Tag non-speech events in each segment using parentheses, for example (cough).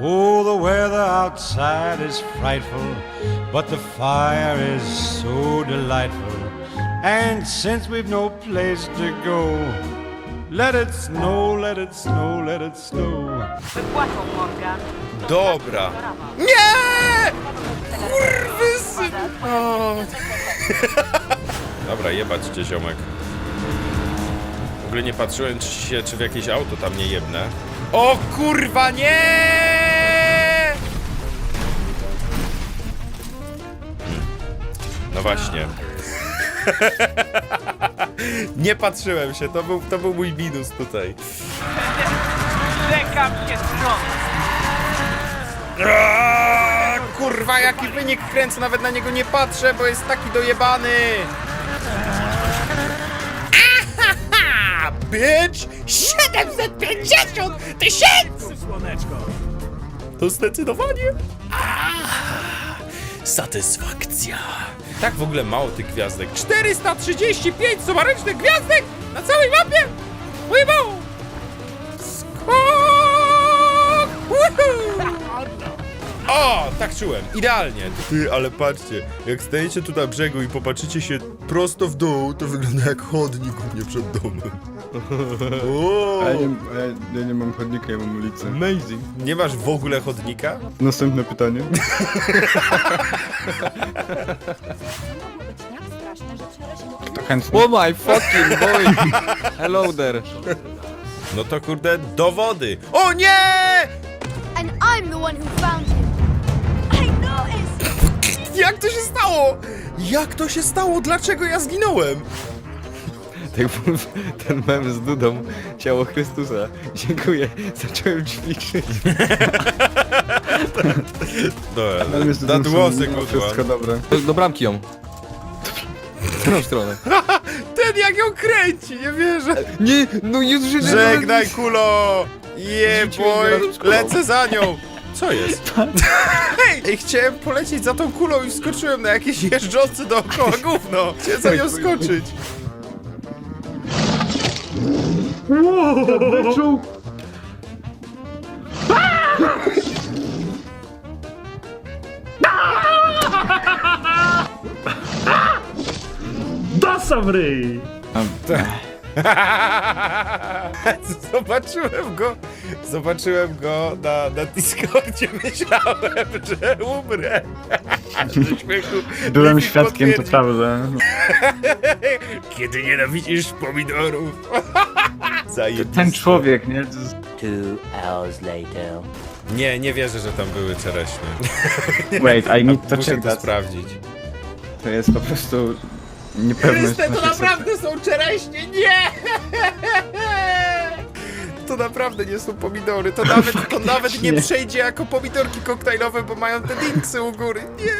Oh, the weather outside is frightful, but the fire is so delightful. And since we've no place to go, let it snow, let it snow, let it snow. Wypłacą Morgan. Dobra. Nie! Kurwysy! O. (laughs) Dobra, jebać cię, ziomek. W ogóle nie patrzyłem, czy, się, czy w jakieś auto tam nie jebnę. O kurwa, nie! No właśnie. (laughs) nie patrzyłem się, to był, to był mój minus tutaj. Lękam się kurwa, jaki wynik kręcę, nawet na niego nie patrzę, bo jest taki dojebany. Ahaha, bitch! 750 tysięcy! To zdecydowanie. Ah, Satysfakcja. Tak w ogóle mało tych gwiazdek. 435 sumarycznych gwiazdek na całej mapie! Ujebało! Tak czułem, idealnie. Ty, ale patrzcie, jak stajecie tu na brzegu i popatrzycie się prosto w dół, to wygląda jak chodnik u mnie przed domem. (laughs) O, A ja nie, a ja, ja nie mam chodnika, ja mam ulicę. amazing. Nie masz w ogóle chodnika? Następne pytanie. To chętnie. Oh my fucking boy! Hello there. No to kurde, dowody. O nie! And I'm the one who found. Jak to się stało? Jak to się stało? Dlaczego ja zginąłem? Tak był (laughs) ten mem z Dudą, ciało Chrystusa. Dziękuję, zacząłem ćwiczyć. (laughs) Dobra, Ale jest that to was a mimo good Wszystko dobre. Do, do bramki ją. W którą stronę? (laughs) Ten jak ją kręci, nie wierzę. Nie, no już że Żegnaj kulo! Rzuciłem kulą. lecę za nią! Co jest? Hej! Ej, chciałem polecieć za tą kulą i skoczyłem na jakieś jeżdżące dookoła gówno! Chciałem za nią skoczyć! (laughs) Zobaczyłem go, zobaczyłem go na, na Discordzie, (laughs) myślałem, że umrę. (laughs) Byłem świadkiem, to prawda. Kiedy nienawidzisz pomidorów. Zajebiste. Ten człowiek, nie? Two hours later. Nie, nie wierzę, że tam były czereśnie. Wait, I need to Muszę check to that. sprawdzić. To jest po prostu niepewność. Chryste, to naszych naprawdę są czereśnie! Nie! To naprawdę nie są pomidory, to nawet, to nawet nie przejdzie jako pomidorki koktajlowe, bo mają te dinksy u góry. Nie!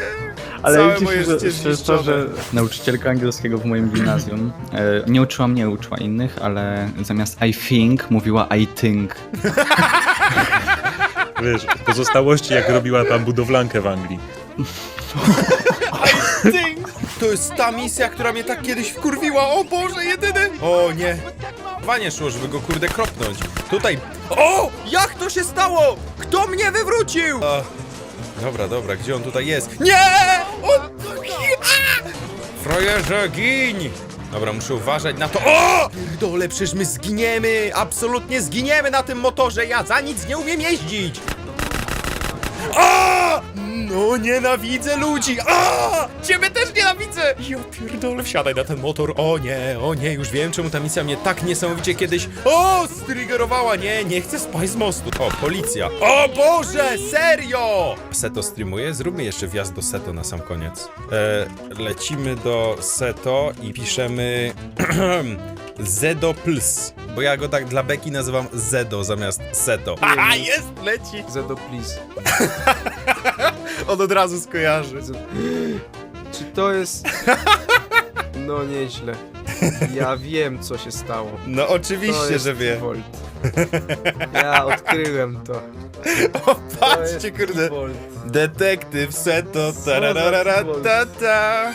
Ale Całe moje że, życie że to, że nauczycielka angielskiego w moim gimnazjum e, nie uczyła mnie, uczyła innych, ale zamiast I think mówiła I think. (laughs) Wiesz, pozostałości jak robiła tam budowlankę w Anglii. Ding! To jest ta misja, która mnie tak kiedyś wkurwiła. O Boże, jedyny! O nie. Wanie szło, żeby go kurde kropnąć. Tutaj. O! Jak to się stało? Kto mnie wywrócił? A, dobra, dobra, gdzie on tutaj jest? Nie! On... Frajerze, giń! Dobra, muszę uważać na to. O! Pierdole, przecież my zginiemy! Absolutnie zginiemy na tym motorze! Ja za nic nie umiem jeździć! A! No nienawidzę ludzi! A! Ciebie też nienawidzę! Ja pierdolę, wsiadaj na ten motor. O nie, o nie, już wiem czemu ta misja mnie tak niesamowicie kiedyś... O! Striggerowała! Nie, nie chcę spać z mostu. O, policja. O Boże, serio! Seto streamuje? Zróbmy jeszcze wjazd do Seto na sam koniec. E, lecimy do Seto i piszemy... (clears throat) Zedo Plus. Bo ja go tak dla Beki nazywam Zedo zamiast Seto. Aha, jest, leci! Zedo, please. (laughs) On od razu skojarzy. Czy to jest... (laughs) No nieźle. Ja wiem, co się stało. No To oczywiście, jest że wie. Volt. Ja odkryłem to. O, To patrzcie, jest kurde. Volt. Detektyw Seto, tararara, ta, ta.